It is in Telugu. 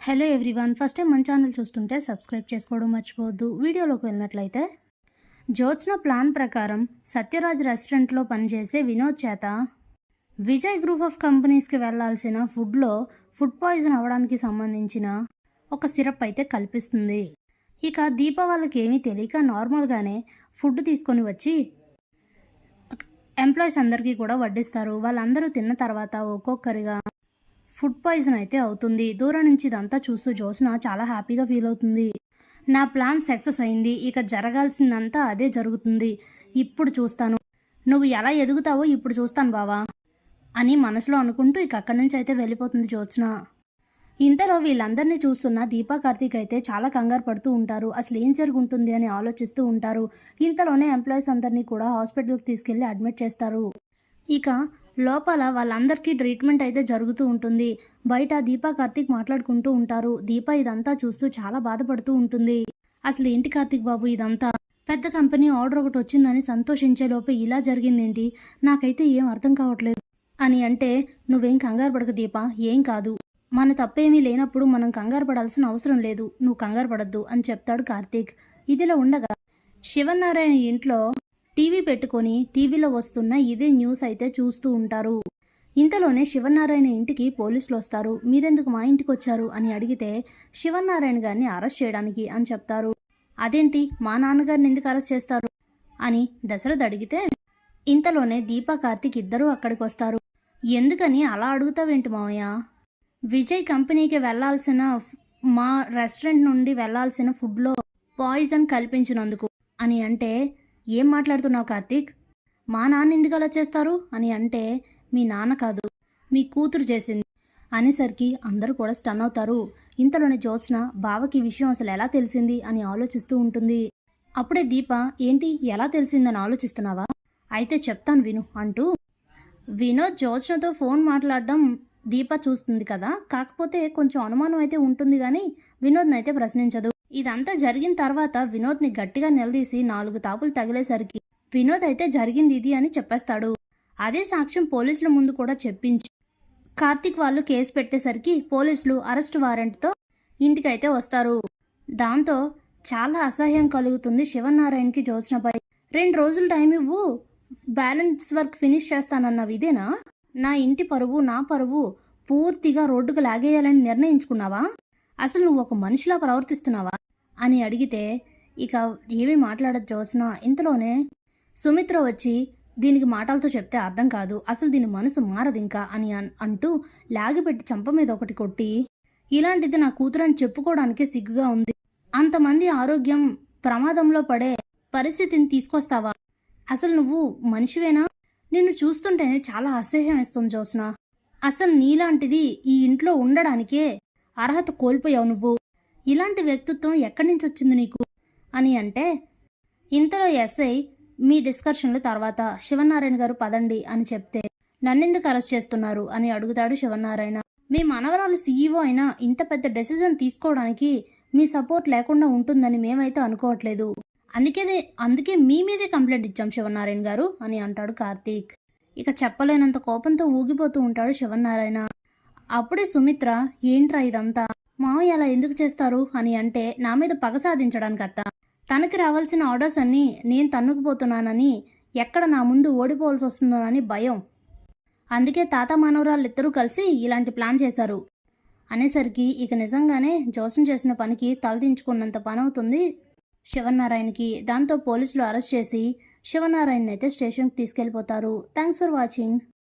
హలో ఎవ్రీవన్ ఫస్ట్ టైం మన ఛానల్ చూస్తుంటే సబ్స్క్రైబ్ చేసుకోవడం మర్చిపోవద్దు. వీడియోలోకి వెళ్ళినట్లయితే జ్యోత్స్న ప్లాన్ ప్రకారం సత్యరాజ్ రెస్టారెంట్లో పనిచేసే వినోద్ చేత విజయ్ గ్రూప్ ఆఫ్ కంపెనీస్కి వెళ్ళాల్సిన ఫుడ్లో ఫుడ్ పాయిజన్ అవ్వడానికి సంబంధించిన ఒక సిరప్ అయితే కల్పిస్తుంది. ఇక దీపావళికి ఏమీ తెలియక నార్మల్గానే ఫుడ్ తీసుకొని వచ్చి ఎంప్లాయీస్ అందరికీ కూడా వడ్డిస్తారు. వాళ్ళందరూ తిన్న తర్వాత ఒక్కొక్కరిగా ఫుడ్ పాయిజన్ అయితే అవుతుంది. దూరం నుంచి ఇదంతా చూస్తూ జోస్న చాలా హ్యాపీగా ఫీల్ అవుతుంది. నా ప్లాన్ సక్సెస్ అయింది. ఇక జరగాల్సిందంతా అదే జరుగుతుంది. ఇప్పుడు చూస్తాను. నువ్వు ఎలా ఎదుగుతావో ఇప్పుడు చూస్తాను బావా అని మనసులో అనుకుంటూ ఇక అక్కడి నుంచి అయితే వెళ్ళిపోతుంది జ్యోత్స్న ఇంతలో వీళ్ళందరినీ చూస్తున్న దీపా కార్తీక్ అయితే చాలా కంగారు పడుతూ ఉంటారు. అసలు ఏం జరుగుంటుంది అని ఆలోచిస్తూ ఉంటారు. ఇంతలోనే ఎంప్లాయీస్ అందరినీ కూడా హాస్పిటల్కి తీసుకెళ్ళి అడ్మిట్ చేస్తారు. ఇక లోపల వాళ్ళందరికీ ట్రీట్మెంట్ అయితే జరుగుతూ ఉంటుంది. బయట దీపా కార్తీక్ మాట్లాడుకుంటూ ఉంటారు. దీప ఇదంతా చూస్తూ చాలా బాధపడుతూ ఉంటుంది. అసలు ఏంటి కార్తీక్ బాబు ఇదంతా? పెద్ద కంపెనీ ఆర్డర్ ఒకటి వచ్చిందని సంతోషించే లోపే ఇలా జరిగిందేంటి? నాకైతే ఏం అర్థం కావట్లేదు. అని అంటే నువ్వేం కంగారు పడక దీప ఏం కాదు. మన తప్పేమీ లేనప్పుడు మనం కంగారు పడాల్సిన అవసరం లేదు. నువ్వు కంగారు పడద్దు అని చెప్తాడు కార్తీక్. ఇదిలో ఉండగా శివనారాయణ ఇంట్లో టీవీ పెట్టుకొని టీవీలో వస్తున్న ఇదే న్యూస్ అయితే చూస్తూ ఉంటారు. ఇంతలోనే శివనారాయణ ఇంటికి పోలీసులు వస్తారు. మీరెందుకు మా ఇంటికి వచ్చారు? అని అడిగితే శివనారాయణ గారిని అరెస్ట్ చేయడానికి అని చెప్తారు. అదేంటి? మా నాన్నగారిని ఎందుకు అరెస్ట్ చేస్తారు? అని దశరథ్ అడిగితే ఇంతలోనే దీపా కార్తీక్ ఇద్దరూ అక్కడికి వస్తారు. ఎందుకని అలా అడుగుతావేంటి మావయ్య? విజయ్ కంపెనీకి వెళ్ళాల్సిన మా రెస్టారెంట్ నుండి వెళ్ళాల్సిన ఫుడ్లో పాయిజన్ కల్పించినందుకు అని అంటే ఏం మాట్లాడుతున్నావు కార్తీక్? మా నాన్న ఎందుకు అలా చేస్తారు? అని అంటే మీ నాన్న కాదు మీ కూతురు చేసింది. అనేసరికి అందరూ కూడా స్టన్ అవుతారు. ఇంతలోనే జ్యోత్స్న బావకి విషయం అసలు ఎలా తెలిసింది అని ఆలోచిస్తూ ఉంటుంది. అప్పుడే దీప ఏంటి ఎలా తెలిసిందని ఆలోచిస్తున్నావా? అయితే చెప్తాను విను అంటూ వినోద్ జ్యోత్స్నతో ఫోన్ మాట్లాడడం దీప చూస్తుంది కదా. కాకపోతే కొంచెం అనుమానం అయితే ఉంటుంది కానీ వినోద్ని అయితే ప్రశ్నించదు. ఇదంతా జరిగిన తర్వాత వినోద్ని గట్టిగా నిలదీసి నాలుగు తాపులు తగిలేసరికి వినోద్ అయితే జరిగింది ఇది అని చెప్పేస్తాడు. అదే సాక్ష్యం పోలీసుల ముందు కూడా చెప్పించి కార్తిక్ వాళ్ళు కేసు పెట్టేసరికి పోలీసులు అరెస్ట్ వారెంట్తో ఇంటికైతే వస్తారు. దాంతో చాలా అసహ్యం కలుగుతుంది శివనారాయణకి జ్యోత్స్నపై రెండు రోజులు టైం ఇవ్వు బ్యాలెన్స్ వర్క్ ఫినిష్ చేస్తానన్నవి ఇదేనా? నా ఇంటి పరువు నా పరువు పూర్తిగా రోడ్డుకు లాగేయాలని నిర్ణయించుకున్నావా? అసలు నువ్వు ఒక మనిషిలా ప్రవర్తిస్తున్నావా? అని అడిగితే ఇక ఏమీ మాట్లాడదు జ్యోత్స్న ఇంతలోనే సుమిత్ర వచ్చి దీనికి మాటలతో చెప్తే అర్థం కాదు అసలు దీని మనసు మారదు ఇంకా అని అన్- అంటూ లాగిపెట్టి చంప మీద ఒకటి కొట్టి ఇలాంటిది నా కూతురని చెప్పుకోవడానికే సిగ్గుగా ఉంది. అంతమంది ఆరోగ్యం ప్రమాదంలో పడే పరిస్థితిని తీసుకొస్తావా? అసలు నువ్వు మనిషివేనా? నిన్ను చూస్తుంటేనే చాలా అసహ్యం వేస్తుంది జ్యోత్స్న అసలు నీలాంటిది ఈ ఇంట్లో ఉండడానికే అర్హత కోల్పోయావు నువ్వు. ఇలాంటి వ్యక్తిత్వం ఎక్కడి నుంచి వచ్చింది నీకు? అని అంటే ఇంతలో ఎస్ఐ మీ డిస్కషన్ల తర్వాత శివనారాయణ గారు పదండి అని చెప్తే నన్నెందుకు అరెస్ట్ చేస్తున్నారు అని అడుగుతాడు శివనారాయణ. మీ మనవరాలు సీఈఓ అయినా ఇంత పెద్ద డెసిజన్ తీసుకోవడానికి మీ సపోర్ట్ లేకుండా ఉంటుందని మేమైతే అనుకోవట్లేదు. అందుకే అందుకే మీ మీదే కంప్లైంట్ ఇచ్చాం శివనారాయణ గారు అని అంటాడు కార్తీక్. ఇక చెప్పలేనంత కోపంతో ఊగిపోతూ ఉంటాడు శివనారాయణ. అప్పుడే సుమిత్ర ఏంట్రా ఇదంతా? మావయ్య అలా ఎందుకు చేస్తారు? అని అంటే నా మీద పగ సాధించడానికి అత్త. తనకి రావాల్సిన ఆర్డర్స్ అన్నీ నేను తన్నుకుపోతున్నానని ఎక్కడ నా ముందు ఓడిపోవాల్సి వస్తుందోనని భయం. అందుకే తాత మానవరాలు ఇద్దరూ కలిసి ఇలాంటి ప్లాన్ చేశారు. అనేసరికి ఇక నిజంగానే జోసం చేసిన పనికి తలదించుకున్నంత పని అవుతుంది శివనారాయణకి దాంతో పోలీసులు అరెస్ట్ చేసి శివనారాయణ అయితే స్టేషన్కి తీసుకెళ్ళిపోతారు. Thanks for watching.